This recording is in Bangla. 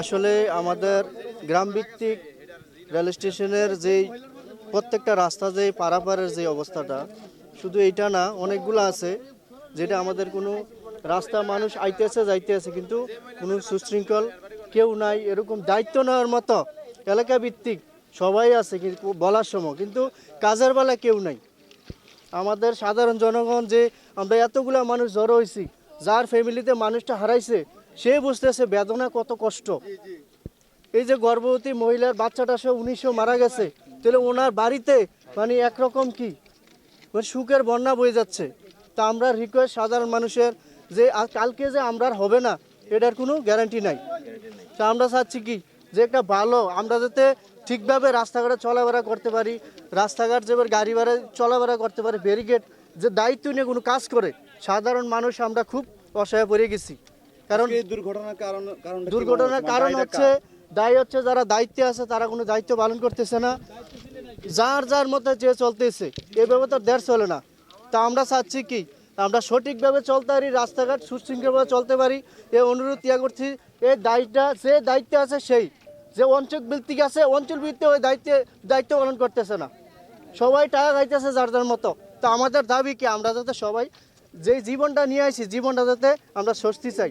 আসলে আমাদের গ্রাম ভিত্তিক রেল স্টেশনের যেই প্রত্যেকটা রাস্তা যে পারাপারের যে অবস্থাটা, শুধু এইটা না, অনেকগুলো আছে যেটা আমাদের কোনো রাস্তা মানুষ আইতেছে যাইতেছে, কিন্তু কোনো সুশৃঙ্খল কেউ নাই, এরকম দায়িত্ব নেওয়ার মতো এলাকা ভিত্তিক সবাই আছে কিন্তু বলার সময়, কিন্তু কাজের বেলা কেউ নাই। আমাদের সাধারণ জনগণ যে আমরা এতগুলা মানুষ জড়ো হয়েছি যার ফ্যামিলিতে মানুষটা হারাইছে সে বুঝতেছে বেদনা কত কষ্ট। এই যে গর্ভবতী মহিলার বাচ্চাটা সে উনিশশো মারা গেছে, তাহলে ওনার বাড়িতে মানে একরকম কি? মানে সুখের বন্যা বয়ে যাচ্ছে। তা আমরা রিকোয়েস্ট সাধারণ মানুষের যে কালকে যে আমরা হবে না, এটার কোনো গ্যারান্টি নাই। তা আমরা চাচ্ছি কি? যে একটা ভালো, আমরা যাতে ঠিকভাবে রাস্তাঘাটে চলাফেরা করতে পারি, রাস্তাঘাট যেভাবে গাড়ি ভাড়া, চলাফেরা করতে পারি ব্যারিকেড যে দায়িত্ব নিয়ে কোনো কাজ করে, সাধারণ মানুষ আমরা খুব অসহায় পড়ে গেছি। কারণ দুর্ঘটনার কারণ কারণ দুর্ঘটনার কারণ হচ্ছে দায়ী হচ্ছে যারা দায়িত্বে আছে তারা কোনো দায়িত্ব পালন করতেছে না। যার যার মতো যে চলতেছে এভাবে তো দেড় চলে না। তা আমরা চাচ্ছি কি আমরা সঠিকভাবে চলতে পারি রাস্তাঘাট সুশৃঙ্খলভাবে চলতে পারি। এই অনুরোধ ইয়া করছি এই দায়িত্বটা যে দায়িত্বে আছে সেই যে অঞ্চল ভিত্তিক আছে অঞ্চল ভিত্তিক ওই দায়িত্বে দায়িত্ব পালন করতেছে না। সবাই টাকা খাইতেছে যার যার মতো। তা আমাদের দাবি কি আমরা যাতে সবাই যে জীবনটা নিয়ে আসি জীবনটা যাতে আমরা স্বস্তি চাই।